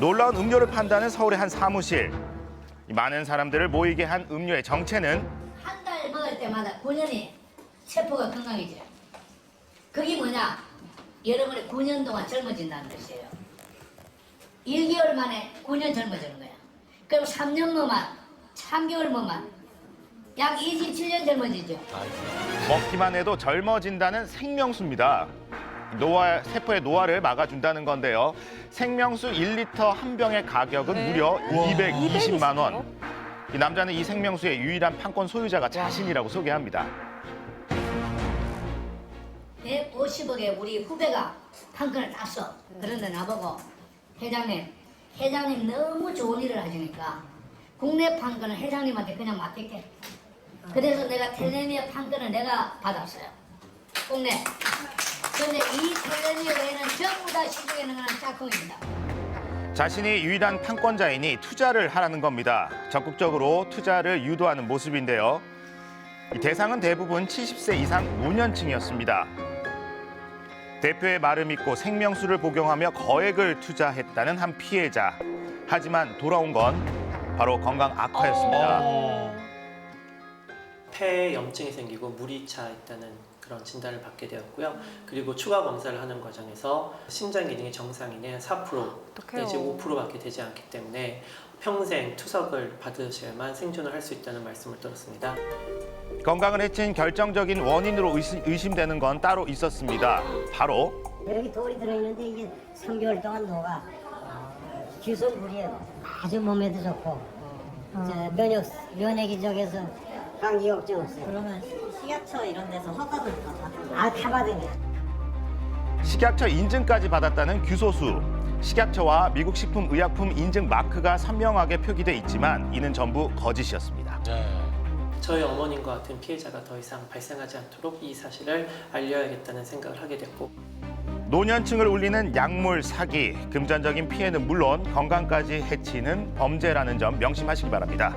놀라운 음료를 판다는 서울의 한 사무실. 이 많은 사람들을 모이게 한 음료의 정체는 한 달 먹을 때마다 9년이 세포가 건강해져요. 그게 뭐냐? 여러분이 9년 동안 젊어진다는 것이에요. 1개월 만에 9년 젊어지는 거야. 그럼 3년 뭐만, 3개월 뭐만, 약 27년 젊어지죠. 먹기만 해도 젊어진다는 생명수입니다. 노화, 세포의 노화를 막아준다는 건데요. 생명수 1리터 한 병의 가격은 네. 무려 우와. 220만 원. 이 남자는 이 생명수의 유일한 판권 소유자가 자신이라고 소개합니다. 150억에 우리 후배가 판권을 땄어. 그런데 나보고 회장님, 회장님 너무 좋은 일을 하시니까 국내 판권을 회장님한테 그냥 맡길게. 그래서 내가 텔레미아 판권을 내가 받았어요. 국내. 근데 이 텔레미아 외에는 전부 다 시중에 나가는 짝퉁입니다. 자신이 유일한 판권자이니 투자를 하라는 겁니다. 적극적으로 투자를 유도하는 모습인데요. 이 대상은 대부분 70세 이상 노년층이었습니다. 대표의 말을 믿고 생명수를 복용하며 거액을 투자했다는 한 피해자. 하지만 돌아온 건 바로 건강 악화였습니다. 폐에 염증이 생기고 물이 차 있다는 그런 진단을 받게 되었고요. 그리고 추가 검사를 하는 과정에서 심장 기능이 정상인의 4% 어떡해요. 내지 5%밖에 되지 않기 때문에 평생 투석을 받으셔야만 생존을 할 수 있다는 말씀을 들었습니다. 건강을 해친 결정적인 원인으로 의심, 의심되는 건 따로 있었습니다. 바로 여기 돌이 들어있는데 이게 3개월 동안 녹아 규소 물이에요 아주 몸에도 좋고 저 면역 면역이 적해서 감기 걱정 없어요 그러면 식약처 이런 데서 허가도 받아? 아다 받으면 식약처 인증까지 받았다는 규소수. 식약처와 미국 식품의약품 인증 마크가 선명하게 표기돼 있지만 이는 전부 거짓이었습니다. 저희 어머님과 같은 피해자가 더 이상 발생하지 않도록 이 사실을 알려야겠다는 생각을 하게 됐고 노년층을 울리는 약물 사기, 금전적인 피해는 물론 건강까지 해치는 범죄라는 점 명심하시기 바랍니다.